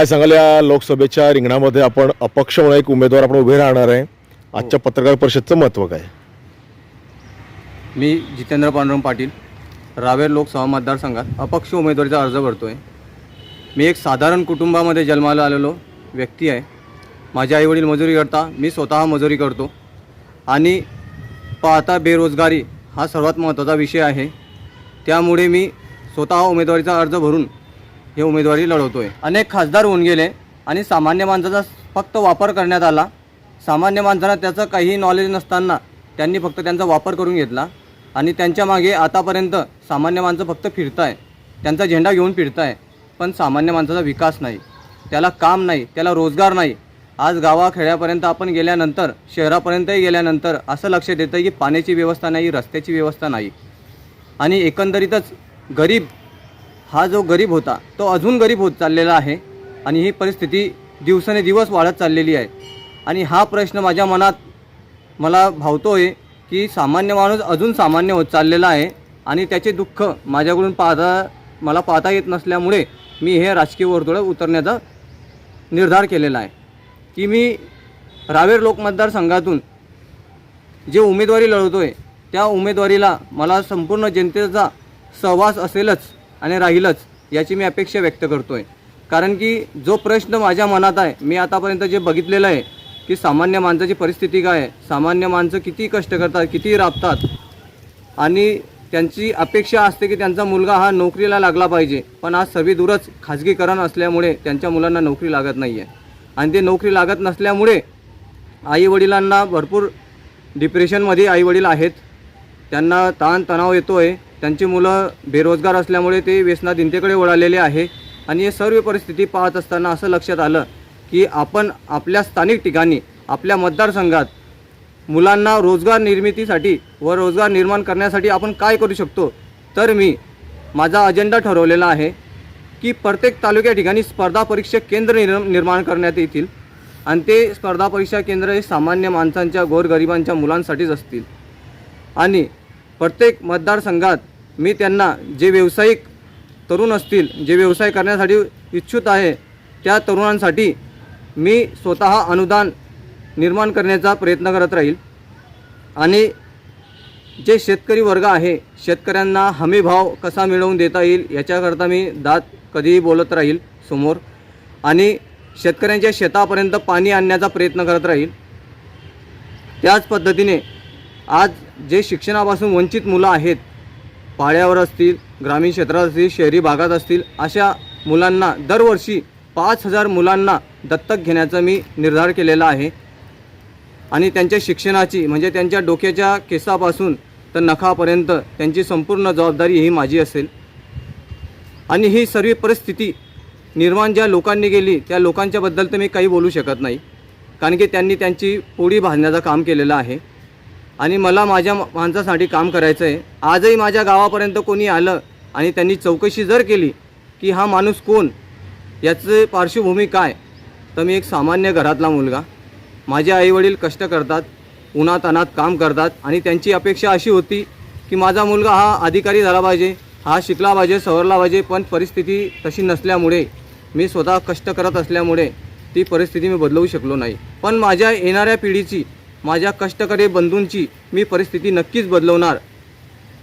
काय सांगाल या लोकसभेच्या रिंगणामध्ये आपण अपक्ष म्हणून एक उमेदवार आपण उभे राहणार आहे. आजच्या पत्रकार परिषदचं महत्त्व काय? मी जितेंद्र पांडुरंग पाटील रावेर लोकसभा मतदारसंघात अपक्ष उमेदवारीचा अर्ज भरतो आहे मी एक साधारण कुटुंबामध्ये जन्माला आलेलो व्यक्ती आहे. माझे आईवडील मजुरी करता मी स्वतः मजुरी करतो. आणि पाहता बेरोजगारी हा सर्वात महत्त्वाचा विषय आहे. त्यामुळे मी स्वतः उमेदवारीचा अर्ज भरून हे उमेदवारी लढवतो आहे अनेक खासदार होऊन गेले आणि सामान्य माणसाचा फक्त वापर करण्यात आला. सामान्य माणसांना त्याचं काही नॉलेज नसताना त्यांनी फक्त त्यांचा वापर करून घेतला आणि त्यांच्या मागे आतापर्यंत सामान्य माणसं फक्त फिरत आहे त्यांचा झेंडा घेऊन फिरत आहे पण सामान्य माणसाचा विकास नाही. त्याला काम नाही त्याला रोजगार नाही. आज गावाखेड्यापर्यंत आपण गेल्यानंतर शहरापर्यंतही गेल्यानंतर असं लक्षात येतं की पाण्याची व्यवस्था नाही रस्त्याची व्यवस्था नाही. आणि एकंदरीतच गरीब हा जो गरीब होता तो अजून गरीब होत चाललेला आहे आणि ही परिस्थिती दिवसाने दिवस वाढत चाललेली आहे. आणि हा प्रश्न माझ्या मनात मला भावतो आहे की सामान्य माणूस अजून सामान्य होत चाललेला आहे आणि त्याचे दुःख माझ्याकडून पाहता मला पाहता येत नसल्यामुळे मी हे राजकीय वर्तुळात उतरण्याचा निर्धार केलेला आहे. की मी रावेर लोक मतदारसंघातून जे उमेदवारी लढवतो आहे त्या उमेदवारीला मला संपूर्ण जनतेचा सहवास असेलच. आणि राहीलच याची मी अपेक्षा व्यक्त करतो आहे कारण की जो प्रश्न माझ्या मनात आहे मी आतापर्यंत जे बघितलेलं आहे की सामान्य माणसाची परिस्थिती काय आहे सामान्य माणसं किती कष्ट करतात किती राबतात आणि त्यांची अपेक्षा असते की त्यांचा मुलगा हा नोकरीला लागला पाहिजे पण आज सर्वीदूरच खाजगीकरण असल्यामुळे त्यांच्या मुलांना नोकरी लागत नाही आहे आणि ते नोकरी लागत नसल्यामुळे आईवडिलांना भरपूर डिप्रेशनमध्ये आईवडील आहेत. त्यांना ताणतणाव येतो आहे त्यांची मुलं बेरोजगार असल्यामुळे ते व्यसनात इंतेकडे वळालेले आहे. आणि हे सर्व परिस्थिती पाहत असताना असं लक्षात आलं की आपण आपल्या स्थानिक ठिकाणी आपल्या मतदारसंघात मुलांना रोजगार निर्मितीसाठी व रोजगार निर्माण करण्यासाठी आपण काय करू शकतो? तर मी माझा अजेंडा ठरवलेला आहे की प्रत्येक तालुक्या ठिकाणी स्पर्धा परीक्षा केंद्र निर् निर्माण करण्यात येतील. आणि ते स्पर्धा परीक्षा केंद्र हे सामान्य माणसांच्या गोरगरिबांच्या मुलांसाठीच असतील. आणि प्रत्येक मतदारसंघात मी त्यांना जे व्यावसायिक तरुण असतील जे व्यवसाय करण्यासाठी इच्छुक आहे त्या तरुणांसाठी मी स्वतः अनुदान निर्माण करण्याचा प्रयत्न करत राहील. आणि जे शेतकरी वर्ग आहे शेतकऱ्यांना हमी भाव कसा मिळवून देता येईल याच्याकरता मी दात कधीही बोलत राहील समोर. आणि शेतकऱ्यांच्या शेतापर्यंत पाणी आणण्याचा प्रयत्न करत राहील. त्याच पद्धतीने आज जे शिक्षणापासून वंचित मुलं आहेत पाड्यावर असतील ग्रामीण क्षेत्रात असतील शहरी भागात असतील अशा मुलांना दरवर्षी पाच हजार मुलांना दत्तक घेण्याचा मी निर्धार केलेला आहे. आणि त्यांच्या शिक्षणाची म्हणजे त्यांच्या डोक्याच्या केसापासून तर नखापर्यंत त्यांची संपूर्ण जबाबदारी ही माझी असेल. आणि ही सर्व परिस्थिती निर्माण ज्या लोकांनी केली त्या लोकांच्याबद्दल तर मी काही बोलू शकत नाही. कारण की त्यांनी त्यांची पोळी भाजण्याचं काम केलेलं आहे. आणि मला माझ्या माणसासाठी काम करायचं आहे आजही माझ्या गावापर्यंत कोणी आलं आणि त्यांनी चौकशी जर केली की हा माणूस कोण याचं पार्श्वभूमी काय तर मी एक सामान्य घरातला मुलगा. माझे आईवडील कष्ट करतात उन्हातानात काम करतात आणि त्यांची अपेक्षा अशी होती की माझा मुलगा हा अधिकारी झाला पाहिजे हा शिकला पाहिजे सवरला पाहिजे पण परिस्थिती तशी नसल्यामुळे मी स्वतः कष्ट करत असल्यामुळे ती परिस्थिती मी बदलवू शकलो नाही. पण माझ्या येणाऱ्या पिढीची माझ्या कष्टकरी बंधूंची मी परिस्थिती नक्कीच बदलवणार.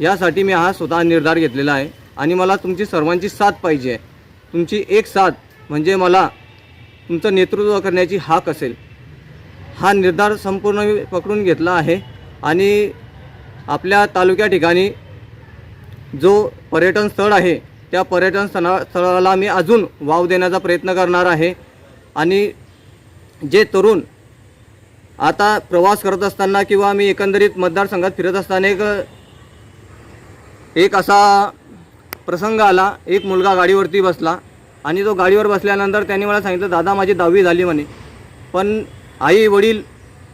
यासाठी मी हा स्वतः निर्धार घेतलेला आहे आणि मला तुमची सर्वांची साथ पाहिजे आहे. तुमची एक साथ म्हणजे मला तुमचं नेतृत्व करण्याची हाक असेल. हा निर्धार संपूर्ण पकडून घेतला आहे आणि आपल्या तालुक्या ठिकाणी जो पर्यटन स्थळ आहे त्या पर्यटन स्थळा स्थळाला मी अजून वाव देण्याचा प्रयत्न करणार आहे. आणि जे तरुण आता प्रवास करत असताना किंवा मी एकंदरीत मतदारसंघात फिरत असताना एक एक असा प्रसंग आला. एक मुलगा गाडीवरती बसला आणि तो गाडीवर बसल्यानंतर त्यांनी मला सांगितलं दादा माझी दहावी झाली म्हणे. पण आई वडील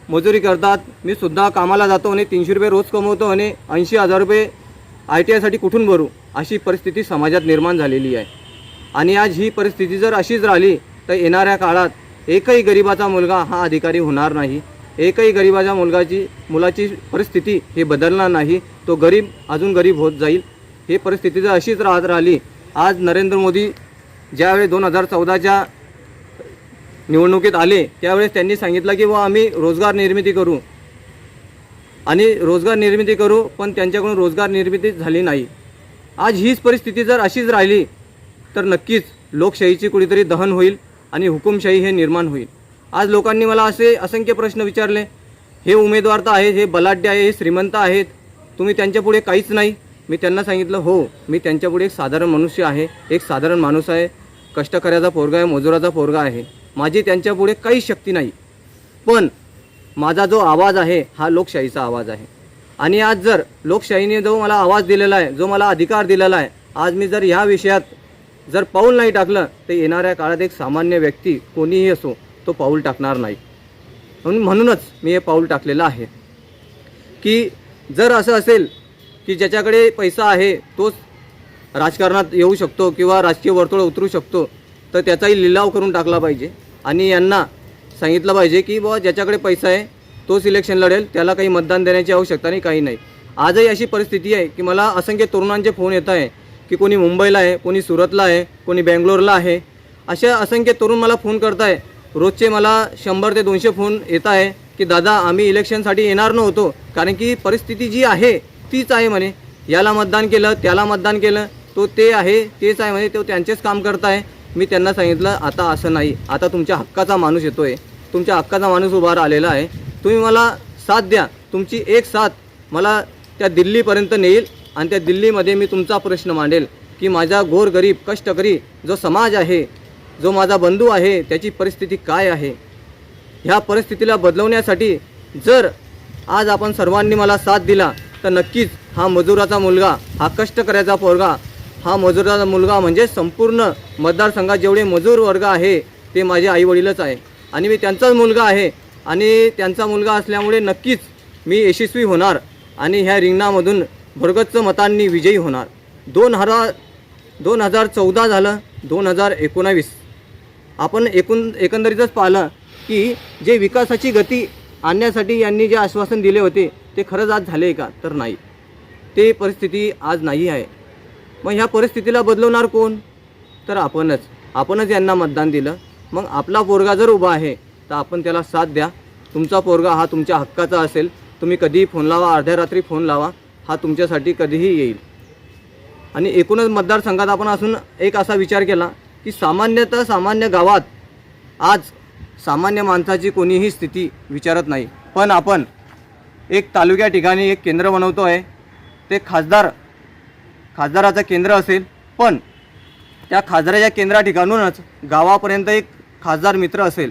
मजुरी करतात. मी सुद्धा कामाला जातो आणि तीनशे रुपये रोज कमवतो आणि ऐंशी हजार रुपये आय टी आयसाठी कुठून भरू? अशी परिस्थिती समाजात निर्माण झालेली आहे. आणि आज ही परिस्थिती जर अशीच राहिली तर येणाऱ्या काळात एकही गरिबाचा मुलगा हा अधिकारी होणार नाही. एकही गरिबाच्या मुलगाची मुलाची परिस्थिती ही बदलणार नाही. तो गरीब अजून गरीब होत जाईल. ही परिस्थिती जर अशीच राहत राहिली आज नरेंद्र मोदी ज्यावेळी दोन हजार चौदाच्या निवडणुकीत आले त्यावेळेस त्यांनी सांगितलं की बुवा आम्ही रोजगार निर्मिती करू. आणि रोजगार निर्मिती करू पण त्यांच्याकडून रोजगार निर्मिती झाली नाही. आज हीच परिस्थिती जर अशीच राहिली तर नक्कीच लोकशाहीची कुठेतरी दहन होईल. आणि हुकुमशाही हे निर्माण होईल. आज लोकांनी मला असे असंख्य प्रश्न विचारले. हे उमेदवार तर आहेत हे बलाढ्य आहे हे श्रीमंत आहेत. तुम्ही त्यांच्यापुढे काहीच नाही. मी त्यांना सांगितलं हो मी त्यांच्यापुढे एक साधारण मनुष्य आहे एक साधारण माणूस आहे. कष्टकऱ्याचा पोरगा आहे मजुराचा पोरगा आहे. माझी त्यांच्यापुढे काहीच शक्ती नाही. पण माझा जो आवाज आहे हा लोकशाहीचा आवाज आहे. आणि आज जर लोकशाहीने जो मला आवाज दिलेला आहे जो मला अधिकार दिलेला आहे आज मी जर ह्या विषयात जर पाऊल नाही टाकलं तर येणाऱ्या काळात एक सामान्य व्यक्ती कोणीही असो तो पाऊल टाकणार नाही. म्हणून म्हणूनच मी हे पाऊल टाकलेलं आहे. की जर असं असेल की ज्याच्याकडे पैसा आहे तोच राजकारणात येऊ शकतो किंवा राजकीय वर्तुळ उतरू शकतो तर त्याचाही लिलाव करून टाकला पाहिजे. आणि यांना सांगितलं पाहिजे की बुवा ज्याच्याकडे पैसा आहे तोच इलेक्शन लढेल त्याला काही मतदान देण्याची आवश्यकता नाही काही नाही. आजही अशी परिस्थिती आहे की मला असंख्य तरुणांचे फोन येत आहे की कोणी मुंबईला आहे कोणी सुरतला आहे कोणी बेंगलोरला आहे. अशा असंख्य तरुण मला फोन करत आहे रोजचे मला शंभर ते दोनशे फोन येत आहे की दादा आम्ही इलेक्शनसाठी येणार नव्हतो. कारण की परिस्थिती जी आहे तीच आहे म्हणे. याला मतदान केलं त्याला मतदान केलं. तो ते आहे तेच आहे म्हणे. तो त्यांचेच काम करत आहे मी त्यांना सांगितलं आता असं नाही. आता तुमच्या हक्काचा माणूस येतो आहे तुमच्या हक्काचा माणूस उभा राहिलेला आहे. तुम्ही मला साथ द्या. तुमची एक साथ मला त्या दिल्लीपर्यंत नेईल. आणि त्या दिल्लीमध्ये मी तुमचा प्रश्न मांडेल की माझा गोरगरीब कष्टकरी जो समाज आहे जो माझा बंधू आहे त्याची परिस्थिती काय आहे? ह्या परिस्थितीला बदलवण्यासाठी जर आज आपण सर्वांनी मला साथ दिला तर नक्कीच हा मजुराचा मुलगा हा कष्टकऱ्याचा पोरगा हा मजुराचा मुलगा म्हणजे संपूर्ण मतदारसंघात जेवढे मजूर वर्ग आहे ते माझे आईवडीलच आहे. आणि मी त्यांचाच मुलगा आहे. आणि त्यांचा मुलगा असल्यामुळे नक्कीच मी यशस्वी होणार. आणि ह्या रिंगणामधून भरगच्च मतांनी विजयी होणार. दोन हजार दोन हजार चौदा झालं दोन हजार एकोणावीस. आपण एकूण एकंदरीतच पाहिलं की जे विकासाची गती आणण्यासाठी यांनी जे आश्वासन दिले होते ते खरंच आज झाले का? तर नाही. ते परिस्थिती आज नाही आहे. मग ह्या परिस्थितीला बदलवणार कोण? तर आपणच. आपणच यांना मतदान दिलं. मग आपला पोरगा जर उभा आहे तर आपण त्याला साथ द्या. तुमचा पोरगा हा तुमच्या हक्काचा असेल. तुम्ही कधीही फोन लावा अर्ध्या रात्री फोन लावा. हा तुमच्यासाठी कधीही येईल. आणि एकूणच मतदारसंघात आपण असून एक असा विचार केला की सामान्यतः सामान्य गावात आज सामान्य माणसाची कोणीही स्थिती विचारत नाही. पण आपण एक तालुक्या ठिकाणी एक केंद्र बनवतो आहे. ते खासदार खासदाराचं केंद्र असेल. पण त्या खासदाराच्या केंद्रा ठिकाणूनच गावापर्यंत एक खासदार मित्र असेल.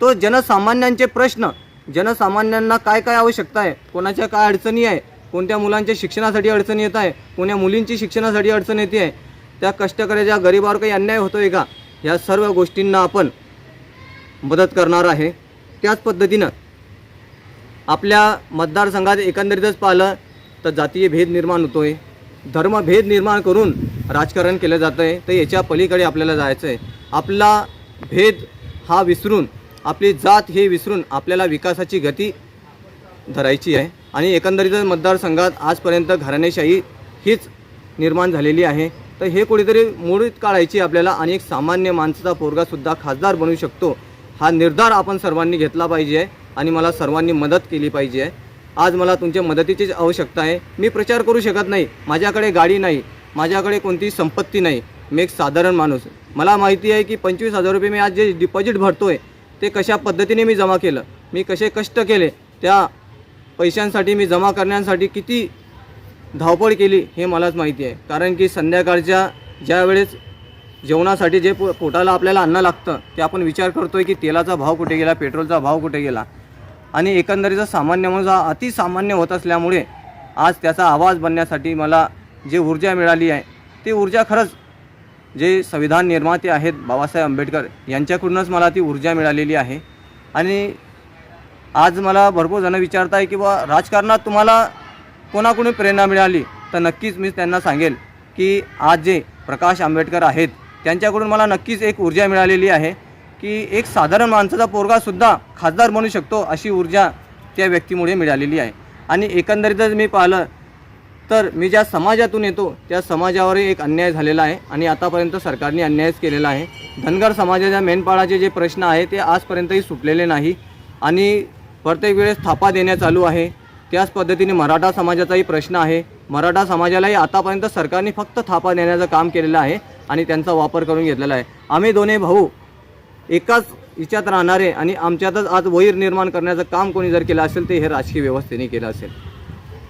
तो जनसामान्यांचे प्रश्न जनसामान्यांना काय काय आवश्यकता आहे? कोणाच्या काय अडचणी आहे? कोणत्या मुलांच्या शिक्षणासाठी अडचण येत आहे कोण्या मुलींची शिक्षणासाठी अडचण येते आहे त्या कष्टकऱ्याच्या गरिबावर काही अन्याय होतो आहे का? ह्या सर्व गोष्टींना आपण मदत करणार आहे. त्याच पद्धतीनं आपल्या मतदारसंघात एकंदरीतच पाहिलं तर जातीय भेद निर्माण होतो आहे धर्मभेद निर्माण करून राजकारण केलं जातं आहे तर याच्या पलीकडे आपल्याला जायचं आहे आपला भेद हा विसरून आपली जात हे विसरून आपल्याला विकासाची गती धरायची आहे. आणि एकंदरीतच मतदारसंघात आजपर्यंत घराणेशाही हीच निर्माण झालेली आहे. तर हे कुठेतरी मोडीत काढायची आपल्याला आणि एक सामान्य माणसाचा पोरगासुद्धा खासदार बनू शकतो हा निर्धार आपण सर्वांनी घेतला पाहिजे आणि मला सर्वांनी मदत केली पाहिजे आज मला तुमच्या मदतीचीच आवश्यकता आहे. मी प्रचार करू शकत नाही. माझ्याकडे गाडी नाही. माझ्याकडे कोणतीही संपत्ती नाही. मी एक साधारण माणूस. मला माहिती आहे की पंचवीस हजार रुपये मी आज जे डिपॉझिट भरतो आहे ते कशा पद्धतीने मी जमा केलं? मी कसे कष्ट केले? त्या पैशांसाठी मी जमा करण्यासाठी किती धावपळ केली हे मलाच माहिती आहे. कारण की संध्याकाळच्या ज्या वेळेस जेवणासाठी जे पो पोटाला आपल्याला अन्न लागतं ते आपण विचार करतो आहे की तेलाचा भाव कुठे गेला पेट्रोलचा भाव कुठे गेला? आणि एकंदरीचा सामान्य माणूस हा अतिसामान्य होत असल्यामुळे आज त्याचा आवाज बनण्यासाठी मला जे ऊर्जा मिळाली आहे ती ऊर्जा खरंच जे संविधान निर्माते आहेत बाबासाहेब आंबेडकर यांच्याकडूनच मला ती ऊर्जा मिळालेली आहे. आणि आज मला भरपूर जणं विचारत आहे की बा राजकारणात तुम्हाला कोणाकडून प्रेरणा मिळाली? तर नक्कीच मी त्यांना सांगेल की आज जे प्रकाश आंबेडकर आहेत त्यांच्याकडून मला नक्कीच एक ऊर्जा मिळालेली आहे की एक साधारण माणसाचा पोरगासुद्धा खासदार बनू शकतो अशी ऊर्जा त्या व्यक्तीमुळे मिळालेली आहे. आणि एकंदरीतच मी पाहिलं तर मी ज्या समाजातून येतो त्या समाजावरही एक अन्याय झालेला आहे आणि आतापर्यंत सरकारने अन्यायच केलेला आहे. धनगर समाजाच्या मेंढपाळाचे जे प्रश्न आहे ते आजपर्यंतही सुटलेले नाही. आणि प्रत्येक वेळेस थापा देण्यात चालू आहे. त्याच पद्धतीने मराठा समाजाचाही प्रश्न आहे. मराठा समाजालाही आतापर्यंत सरकारने फक्त थापा देण्याचं काम केलेलं आहे आणि त्यांचा वापर करून घेतलेला आहे. आम्ही दोन्ही भाऊ एकाच हिच्यात राहणारे आणि आमच्यातच आज वैर निर्माण करण्याचं काम कोणी जर केलं असेल ते हे राजकीय व्यवस्थेने केलं असेल.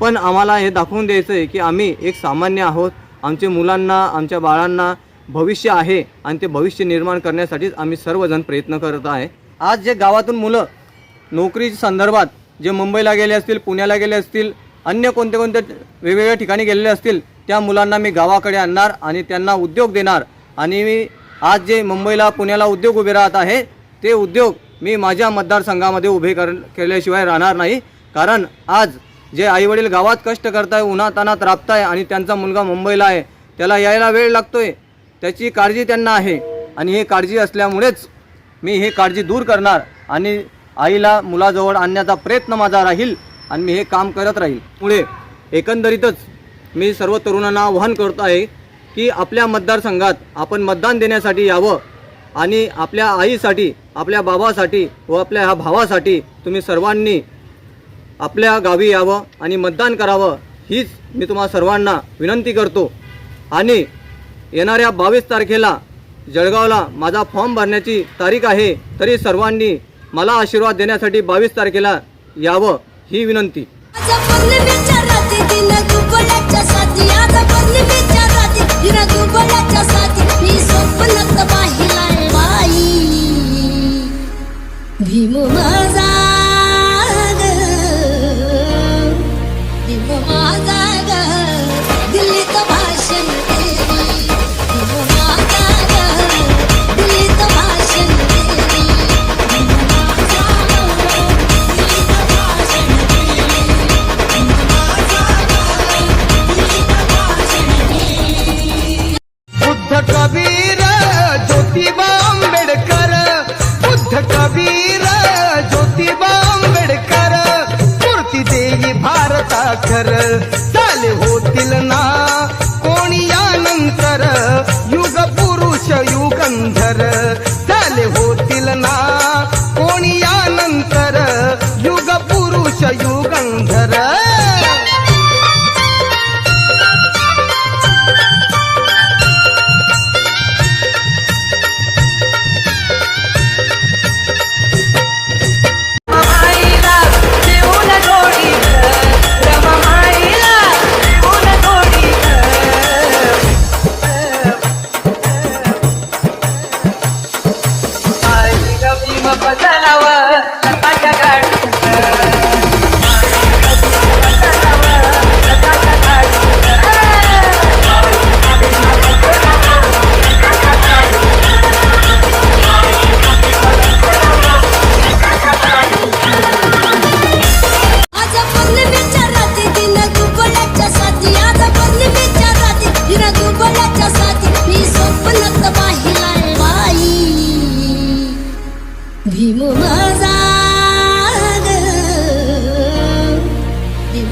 पण आम्हाला हे दाखवून द्यायचं आहे की आम्ही एक सामान्य आहोत. आमच्या मुलांना आमच्या बाळांना भविष्य आहे आणि ते भविष्य निर्माण करण्यासाठीच आम्ही सर्वजण प्रयत्न करत आहे. आज जे गावातून मुलं नोकरी संदर्भात जे मुंबईला गेले असतील पुण्याला गेले असतील अन्य कोणते कोणते वेगवेगळ्या ठिकाणी गेलेले असतील त्या मुलांना मी गावाकडे आणणार आणि त्यांना उद्योग देणार. आणि मी आज जे मुंबईला पुण्याला उद्योग उभे राहत आहे ते उद्योग मी माझ्या मतदारसंघामध्ये उभे कर केल्याशिवाय राहणार नाही. कारण आज जे आईवडील गावात कष्ट करताय उन्हातानात राबताय आणि त्यांचा मुलगा मुंबईला आहे त्याला यायला वेळ लागतोय. त्याची काळजी त्यांना आहे. आणि हे काळजी असल्यामुळेच मी हे काळजी दूर करणार आणि आईला मुलाजवळ आणण्याचा प्रयत्न माझा राहील आणि मी हे काम करत राहील. पुढे एकंदरीतच मी सर्व तरुणांना आवाहन करत आहे की आपल्या मतदारसंघात आपण मतदान देण्यासाठी यावं आणि आपल्या आईसाठी आपल्या बाबासाठी व आपल्या ह्या भावासाठी तुम्ही सर्वांनी आपल्या गावी यावं आणि मतदान करावं हीच मी तुम्हा सर्वांना विनंती करतो. आणि येणाऱ्या बावीस तारखेला जळगावला माझा फॉर्म भरण्याची तारीख आहे तरी सर्वांनी मला आशीर्वाद देण्यासाठी बावीस तारखेला यावं ही विनंती. आज माझा आता खर चाले होतील ना. कोणी यानंतर युग पुरुष युगंधर चाले होतील ना. कोणी यानंतर युग पुरुष युगंधर